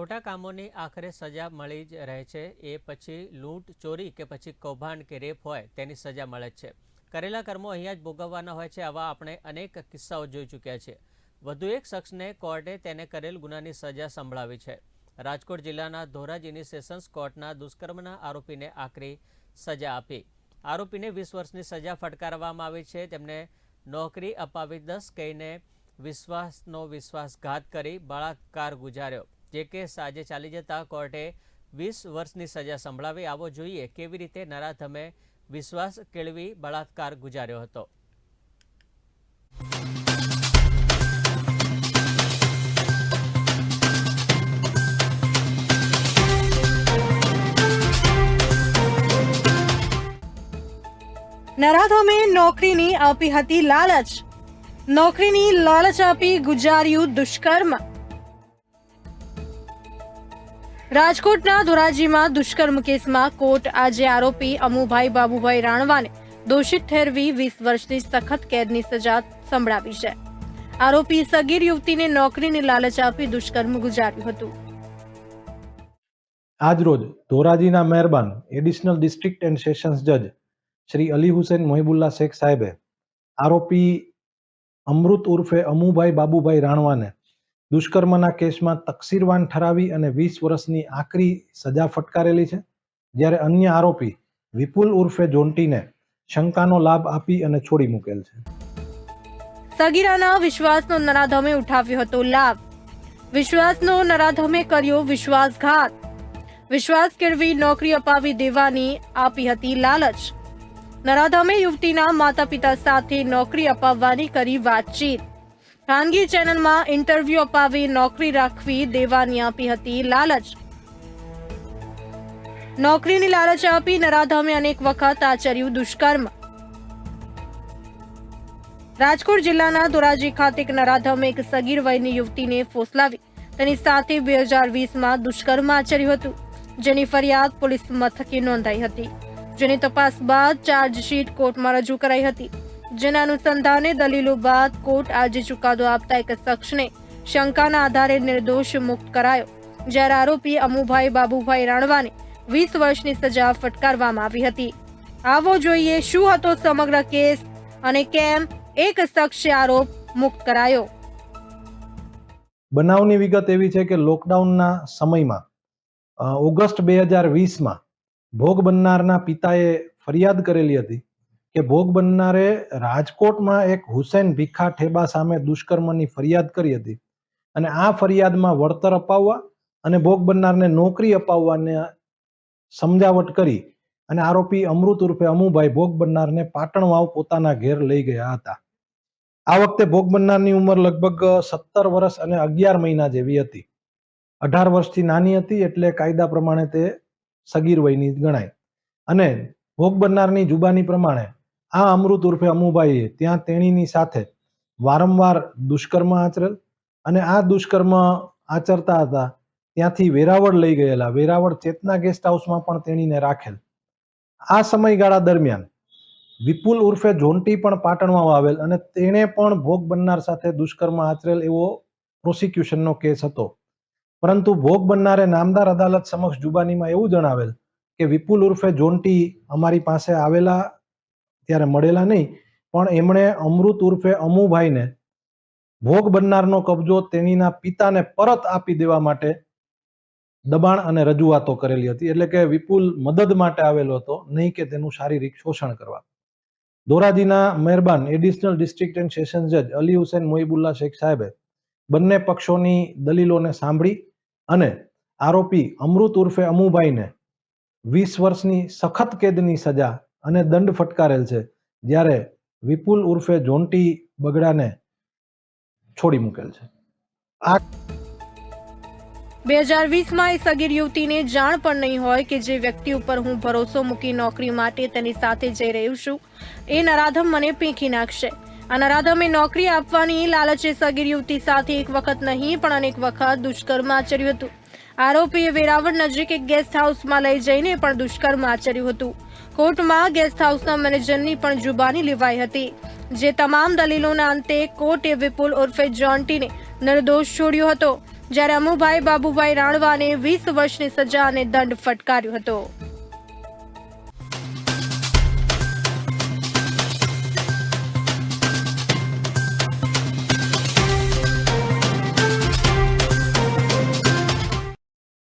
ખોટા કામોની આખરે સજા મળી જ રહે છે. એ પછી લૂંટ, ચોરી કે પછી કૌભાંડ કે રેપ હોય તેની સજા મળે છે. કરેલા કર્મો અહીંયા જ ભોગવવાના હોય છે આવા આપણે અનેક કિસ્સાઓ જોઈ ચૂક્યા છે વધુ એક શખ્સને કોર્ટે તેને કરેલ ગુનાની સજા સંભળાવી છે. રાજકોટ જિલ્લાના ધોરાજીની સેશન્સ કોર્ટના દુષ્કર્મના આરોપીને આકરી સજા આપી. આરોપીને વીસ વર્ષની સજા ફટકારવામાં આવી છે. તેમને નોકરી અપાવી દસ કહીને વિશ્વાસનો વિશ્વાસઘાત કરી બળાત્કાર ગુજાર્યો. જે કેસ આજે ચાલી જતા કોર્ટે વીસ વર્ષની સજા સંભળાવી આવો જોઈએ કેવી રીતે નરાધમે વિશ્વાસ કેળવી બળાત્કાર ગુજાર્યો હતો. નરાધમે નોકરીની આપી હતી લાલચ. નોકરીની લાલચ આપી ગુજાર્યું દુષ્કર્મ. રાજકોટના ધોરાજીમાં દુષ્કર્મ કેસમાં કોર્ટ આજે આરોપી અમુભાઈ બાબુભાઈ રાણવાને દોષિત ઠેરવી વીસ વર્ષની સખત કેદની સજા સંભળાવી છે. આરોપી સગીર યુવતીને નોકરીની લાલચ આપી દુષ્કર્મ ગુજાર્યું હતું. આજરોજ ધોરાજીના મહેરબાન એડિશનલ ડિસ્ટ્રિક્ટ એન્ડ સેશન્સ જજ શ્રી અલી હુસેન મોહિબુલ્લા શેખ સાહેબે આરોપી અમૃત ઉર્ફે અમુભાઈ બાબુભાઈ રાણવાને દુષ્કર્મના કેસમાં તકસીરવાન ઠરાવી અને વીસ વર્ષની આકરી સજા ફટકારેલી છે. જ્યારે અન્ય આરોપી વિપુલ ઉર્ફે જોન્ટીને શંકાનો લાભ આપી અને છોડી મૂકેલ છે. સગીરાના વિશ્વાસનો નરાધમે ઉઠાવ્યો હતો લાભ. વિશ્વાસનો નરાધમે કર્યો વિશ્વાસઘાત. વિશ્વાસ કેળવી નોકરી અપાવી દેવાની આપી હતી લાલચ. નરાધમે યુવતીના માતા પિતા સાથે નોકરી અપાવવાની કરી વાતચીત. ખાનગી ચેનલમાં ઇન્ટરવ્યુ અપાવી નોકરી રાખવી દેવાની આપી હતી લાલચ. નોકરીની લાલચ આપી નરાધામે અનેક વખત આચર્યું દુષ્કર્મ. રાજકોટ જિલ્લાના ધોરાજી ખાતે એક નરાધમે એક સગીર વયની યુવતીને ફોસલાવી. તેની સાથે બે હજાર વીસમાં દુષ્કર્મ આચર્યું હતું, જેની ફરિયાદ પોલીસ મથકે નોંધાઈ હતી. જેની તપાસ બાદ ચાર્જશીટ કોર્ટમાં રજૂ કરાઈ હતી. જેના અનુસંધાને દલીલો બાદ કોર્ટ આજે ચુકાદો આપતા એક શખ્સને શંકાના આધારે નિર્દોષ મુક્ત કરાયો, જ્યારે આરોપી અમુભાઈ બાબુભાઈ રાણવાને વીસ વર્ષની સજા ફટકારવામાં આવી હતી. આવો જોઈએ શું હતો સમગ્ર કેસ અને કેમ એક શખ્સે આરોપ મુક્ત કરાયો? બનાવની વિગત એવી છે કે લોકડાઉનના સમયમાં ઓગસ્ટ બે હજાર વીસમાં ભોગ બનનારના પિતાએ ફરિયાદ કરેલી હતી. કે ભોગ બનનારે રાજકોટમાં એક હુસેન ભીખા ઠેબા સામે દુષ્કર્મની ફરિયાદ કરી હતી. અને આ ફરિયાદમાં વળતર અપાવવા અને ભોગ બનનારને નોકરી અપાવવાને સમજાવટ કરી અને આરોપી અમૃત ઉર્ફે અમુભાઈ ભોગ બનનારને પાટણ વાવ પોતાના ઘેર લઈ ગયા હતા. આ વખતે ભોગ બનનારની ઉંમર લગભગ સત્તર વર્ષ અને અગિયાર મહિના જેવી હતી. અઢાર વર્ષથી નાની હતી એટલે કાયદા પ્રમાણે તે સગીર વયની ગણાય. અને ભોગ બનનારની જુબાની પ્રમાણે આ અમૃત ઉર્ફે અમુભાઈએ ત્યાં તેણીની સાથે વારંવાર દુષ્કર્મ આચરેલ અને આ દુષ્કર્મ આચરતા હતા. ત્યાંથી વેરાવળ લઈ ગયેલા. વેરાવળ ચેતના ગેસ્ટ હાઉસમાં પણ તેણીને રાખેલ. આ સમયગાળા દરમિયાન વિપુલ ઉર્ફે જોન્ટી પણ પાટણમાં આવેલ અને તેણે પણ ભોગ બનનાર સાથે દુષ્કર્મ આચરેલ એવો પ્રોસિક્યુશનનો કેસ હતો. પરંતુ ભોગ બનનારે નામદાર અદાલત સમક્ષ જુબાનીમાં એવું જણાવેલ કે વિપુલ ઉર્ફે જોન્ટી અમારી પાસે આવેલા ત્યારે મળેલા નહીં. પણ એમણે અમૃત ઉર્ફે અમુભાઈને ભોગ બનનારનો કબજો તેણીના પિતાને પરત આપી દેવા માટે દબાણ અને રજૂઆતો કરેલી હતી. એટલે કે વિપુલ મદદ માટે આવેલો હતો, નહીં કે તેનું શારીરિક શોષણ કરવા. ધોરાજીના મહેરબાન એડિશનલ ડિસ્ટ્રિક્ટ એન્ડ સેશન જજ અલી હુસેન મોહિબુલ્લા શેખ સાહેબે બંને પક્ષોની દલીલોને સાંભળી અને આરોપી અમૃત ઉર્ફે અમુભાઈને વીસ વર્ષની સખત કેદની સજા અને દંડ ફટકારેલ છે, જ્યારે વિપુલ ઉર્ફે જોન્ટી બગડાને છોડી મૂકેલ છે. આ બે હજાર વીસમાં એ સગીર યુવતીને જાણ પણ નહીં હોય કે જે વ્યક્તિ ઉપર હું ભરોસો મૂકી નોકરી માટે તેની સાથે જઈ રહ્યું છું, એ નરાધમ મને પીંખી નાખશે. આ નરાધમે નોકરી આપવાની લાલચે સગીર યુવતી સાથે એક વખત નહીં, પણ અનેક વખત દુષ્કર્મ આચર્યું હતું. આરોપીએ વેરાવળ નજીક એક ગેસ્ટ હાઉસમાં લઈ જઈને પણ દુષ્કર્મ આચર્યું હતું. કોર્ટમાં ગેસ્ટ હાઉસના મેનેજરની પણ જુબાની લેવાઈ હતી. જે તમામ દલીલોના અંતે કોર્ટે વિપુલ ઉર્ફે જોન્ટીને નિર્દોષ છોડ્યો હતો. જ્યારે અમુભાઈ, બાબુભાઈ રાણવાને વીસ વર્ષની સજા અને દંડ ફટકાર્યો હતો.